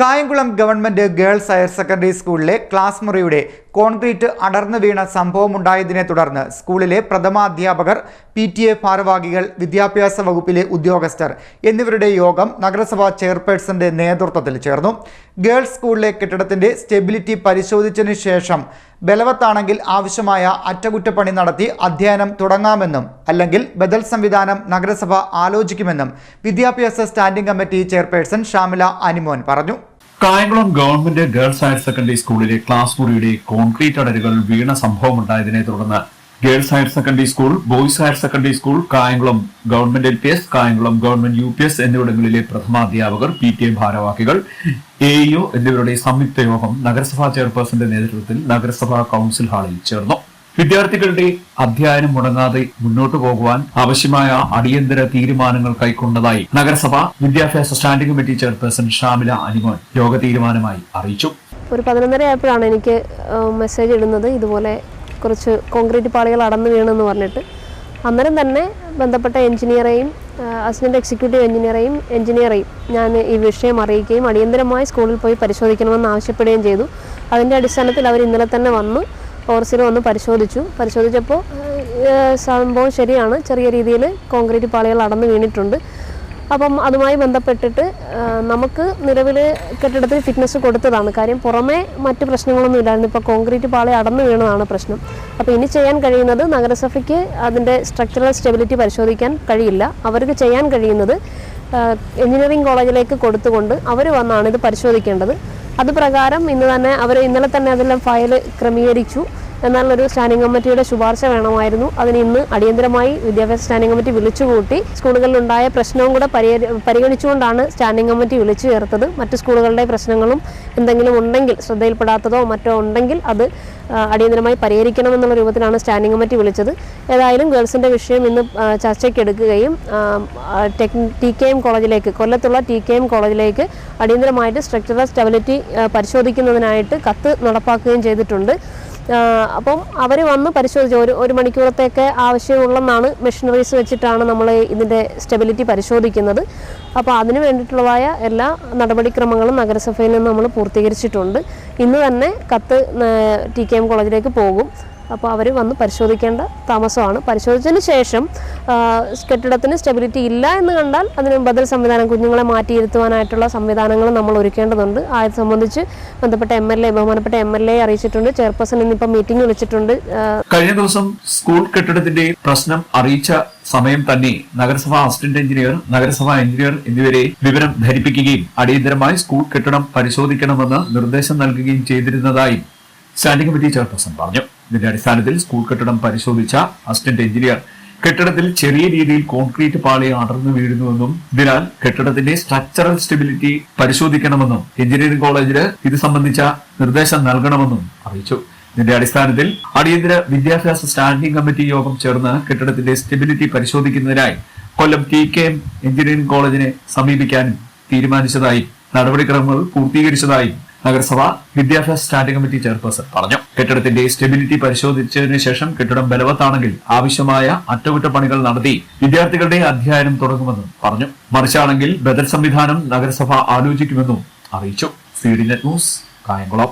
Kayamkulam government girls higher secondary സ്കൂളിലെ class മുറിയുടെ concrete അടർന്നു വീണ സംഭവമുണ്ടായതിനെ തുടർന്ന് സ്കൂളിലെ പ്രഥമാധ്യാപകർ പി ടി എ ഭാരവാഹികൾ വിദ്യാഭ്യാസ വകുപ്പിലെ ഉദ്യോഗസ്ഥർ എന്നിവരുടെ യോഗം നഗരസഭാ ചെയർപേഴ്സന്റെ നേതൃത്വത്തിൽ ചേർന്നു. ഗേൾസ് സ്കൂളിലെ കെട്ടിടത്തിന്റെ സ്റ്റെബിലിറ്റി പരിശോധിച്ചതിനു ശേഷം ബലവത്താണെങ്കിൽ ആവശ്യമായ അറ്റകുറ്റപ്പണി നടത്തി അധ്യയനം തുടങ്ങാമെന്നും അല്ലെങ്കിൽ ബദൽ സംവിധാനം നഗരസഭ ആലോചിക്കുമെന്നും വിദ്യാഭ്യാസ standing committee chairperson Shamila Animon പറഞ്ഞു. Kayamkulam government girls higher secondary സ്കൂളിലെ ക്ലാസ് മുറിയുടെ കോൺക്രീറ്റ് അടരുകൾ വീണ സംഭവമുണ്ടായതിനെ തുടർന്ന് girls higher secondary school boys higher secondary school Kayamkulam government L P S Kayamkulam government U P S എന്നിവിടങ്ങളിലെ പ്രഥമാധ്യാപകർ പി ടി എ ഭാരവാഹികൾ എ ഇഒ എന്നിവരുടെ സംയുക്ത യോഗം നഗരസഭാ ചെയർപേഴ്സന്റെ നേതൃത്വത്തിൽ നഗരസഭാ കൌൺസിൽ ഹാളിൽ ചേർന്നു. വിദ്യാർത്ഥികളുടെ അധ്യയനം മുടങ്ങാതെ മുന്നോട്ടു പോകുവാൻ ആവശ്യമായ അടിയന്തര തീരുമാനങ്ങൾ കൈക്കൊണ്ടതായി നഗരസഭ വിദ്യാഭ്യാസ standing committee chairperson Shamila Animon yoga തീരുമാനമായി അറിയിച്ചു. ഒരു പതിനൊന്നര ആയപ്പോഴാണ് എനിക്ക് മെസ്സേജ് ഇടുന്നത്. ഇതുപോലെ കുറച്ച് കോൺക്രീറ്റ് പാളികൾ അടന്നു വീണെന്ന് പറഞ്ഞിട്ട്. അന്നേരം തന്നെ ബന്ധപ്പെട്ട എഞ്ചിനീയറെയും അസിസ്റ്റന്റ് എക്സിക്യൂട്ടീവ് എഞ്ചിനീയറെയും എഞ്ചിനീയറെയും ഞാൻ ഈ വിഷയം അറിയിക്കുകയും അടിയന്തരമായി സ്കൂളിൽ പോയി പരിശോധിക്കണമെന്ന് ആവശ്യപ്പെടുകയും ചെയ്തു. അതിന്റെ അടിസ്ഥാനത്തിൽ അവർ ഇന്നലെ തന്നെ വന്നു ഓർസിൽ ഒന്ന് പരിശോധിച്ചു. പരിശോധിച്ചപ്പോൾ സംഭവം ശരിയാണ്. ചെറിയ രീതിയിൽ കോൺക്രീറ്റ് പാളികൾ അടന്നു വീണിട്ടുണ്ട്. അപ്പം അതുമായി ബന്ധപ്പെട്ടിട്ട് നമുക്ക് നിലവിൽ കെട്ടിടത്തിന് ഫിറ്റ്നസ് കൊടുത്തതാണ്. കാര്യം പുറമേ മറ്റ് പ്രശ്നങ്ങളൊന്നും ഇല്ലായിരുന്നു. ഇപ്പോൾ കോൺക്രീറ്റ് പാളി അടന്നു വീണതാണ് പ്രശ്നം. അപ്പോൾ ഇനി ചെയ്യാൻ കഴിയുന്നത് നഗരസഭയ്ക്ക് അതിന്റെ സ്ട്രക്ചറൽ സ്റ്റെബിലിറ്റി പരിശോധിക്കാൻ കഴിയില്ല. അവർക്ക് ചെയ്യാൻ കഴിയുന്നത് എഞ്ചിനീയറിംഗ് കോളേജിലേക്ക് കൊടുത്തുകൊണ്ട് അവർ വന്നാണ് ഇത് പരിശോധിക്കേണ്ടത്. അത് പ്രകാരം ഇന്ന് തന്നെ അവർ ഇന്നലെ തന്നെ അതെല്ലാം ഫയൽ ക്രമീകരിച്ചു. എന്നാൽ ഒരു സ്റ്റാൻഡിംഗ് കമ്മിറ്റിയുടെ ശുപാർശ വേണമായിരുന്നു. അതിന് ഇന്ന് അടിയന്തരമായി വിദ്യാഭ്യാസ സ്റ്റാൻഡിംഗ് കമ്മിറ്റി വിളിച്ചുകൂട്ടി. സ്കൂളുകളിലുണ്ടായ പ്രശ്നവും കൂടെ പരിഗണിച്ചുകൊണ്ടാണ് സ്റ്റാൻഡിംഗ് കമ്മിറ്റി വിളിച്ചു ചേർത്തത്. മറ്റു സ്കൂളുകളുടെ പ്രശ്നങ്ങളും എന്തെങ്കിലും ഉണ്ടെങ്കിൽ ശ്രദ്ധയിൽപ്പെടാത്തതോ മറ്റോ ഉണ്ടെങ്കിൽ അത് അടിയന്തരമായി പരിഹരിക്കണമെന്നുള്ള രൂപത്തിലാണ് സ്റ്റാൻഡിംഗ് കമ്മിറ്റി വിളിച്ചത്. ഏതായാലും ഗേൾസിന്റെ വിഷയം ഇന്ന് ചർച്ചയ്ക്കെടുക്കുകയും ടെക് ടി കെ എം കോളേജിലേക്ക് കൊല്ലത്തുള്ള ടി കെ എം കോളേജിലേക്ക് അടിയന്തരമായിട്ട് സ്ട്രക്ചറൽ സ്റ്റെബിലിറ്റി പരിശോധിക്കുന്നതിനായിട്ട് കത്ത് നടപ്പാക്കുകയും ചെയ്തിട്ടുണ്ട്. അപ്പം അവർ വന്ന് പരിശോധിച്ചു ഒരു ഒരു മണിക്കൂറത്തേക്ക് ആവശ്യമുള്ളെന്നാണ് മെഷീനറീസ് വെച്ചിട്ടാണ് നമ്മൾ ഇതിന്റെ സ്റ്റെബിലിറ്റി പരിശോധിക്കുന്നത്. അപ്പോൾ അതിന് വേണ്ടിയിട്ടുള്ളതായ എല്ലാ നടപടിക്രമങ്ങളും നഗരസഭയിൽ നിന്ന് നമ്മൾ പൂർത്തീകരിച്ചിട്ടുണ്ട്. ഇന്ന് തന്നെ കത്ത് ടി കെ എം കോളേജിലേക്ക് പോകും. അപ്പോൾ അവർ വന്ന് പരിശോധിക്കേണ്ട താമസമാണ്. പരിശോധിച്ചതിന് ശേഷം കെട്ടിടത്തിന് സ്റ്റെബിലിറ്റി ഇല്ല എന്ന് കണ്ടാൽ അതിന് ബദൽ സംവിധാനം കുഞ്ഞുങ്ങളെ മാറ്റിയിരുത്തുവാനായിട്ടുള്ള സംവിധാനങ്ങൾ നമ്മൾ ഒരുക്കേണ്ടതുണ്ട്. അത് സംബന്ധിച്ച് ബന്ധപ്പെട്ട എം എൽ എ ബഹുമാനപ്പെട്ട എം എൽ എ അറിയിച്ചിട്ടുണ്ട്. ചെയർപേഴ്സൺ ഇന്നിപ്പോൾ മീറ്റിംഗ് വിളിച്ചിട്ടുണ്ട്. കഴിഞ്ഞ ദിവസം സ്കൂൾ കെട്ടിടത്തിന്റെ പ്രശ്നം അറിയിച്ച സമയം തന്നെ നഗരസഭാ അസിസ്റ്റന്റ് എഞ്ചിനീയർ നഗരസഭാ എഞ്ചിനീയർ എന്നിവരെ വിവരം ധരിപ്പിക്കുകയും അടിയന്തരമായി സ്കൂൾ കെട്ടിടം പരിശോധിക്കണമെന്ന് നിർദ്ദേശം നൽകുകയും ചെയ്തിരുന്നതായി സ്റ്റാൻഡിംഗ് കമ്മിറ്റി ചെയർപേഴ്സൺ പറഞ്ഞു. ഇതിന്റെ അടിസ്ഥാനത്തിൽ സ്കൂൾ കെട്ടിടം പരിശോധിച്ച അസിസ്റ്റന്റ് എഞ്ചിനീയർ കെട്ടിടത്തിൽ ചെറിയ രീതിയിൽ കോൺക്രീറ്റ് പാളി അടർന്നു വീഴുന്നുവെന്നും ഇതിനാൽ കെട്ടിടത്തിന്റെ സ്ട്രക്ചറൽ സ്റ്റെബിലിറ്റി പരിശോധിക്കണമെന്നും എഞ്ചിനീയറിംഗ് കോളേജിന് ഇത് സംബന്ധിച്ച നിർദ്ദേശം നൽകണമെന്നും അറിയിച്ചു. ഇതിന്റെ അടിസ്ഥാനത്തിൽ അടിയന്തര വിദ്യാഭ്യാസ സ്റ്റാൻഡിംഗ് കമ്മിറ്റി യോഗം ചേർന്ന് കെട്ടിടത്തിന്റെ സ്റ്റെബിലിറ്റി പരിശോധിക്കുന്നതിനായി Kollam T K M engineering കോളേജിനെ സമീപിക്കാനും തീരുമാനിച്ചതായി നടപടിക്രമങ്ങൾ പൂർത്തീകരിച്ചതായി നഗരസഭ വിദ്യാഭ്യാസ സ്റ്റാൻഡിംഗ് കമ്മിറ്റി ചെയർപേഴ്സൺ പറഞ്ഞു. കെട്ടിടത്തിന്റെ സ്റ്റെബിലിറ്റി പരിശോധിച്ചതിന് ശേഷം കെട്ടിടം ബലവത്താണെങ്കിൽ ആവശ്യമായ അറ്റകുറ്റപ്പണികൾ നടത്തി വിദ്യാർത്ഥികളുടെ അധ്യയനം തുടങ്ങുമെന്നും പറഞ്ഞു. മറിച്ചാണെങ്കിൽ ബദൽ സംവിധാനം നഗരസഭ ആലോചിക്കുമെന്നും അറിയിച്ചു. C D net news Kayamkulam.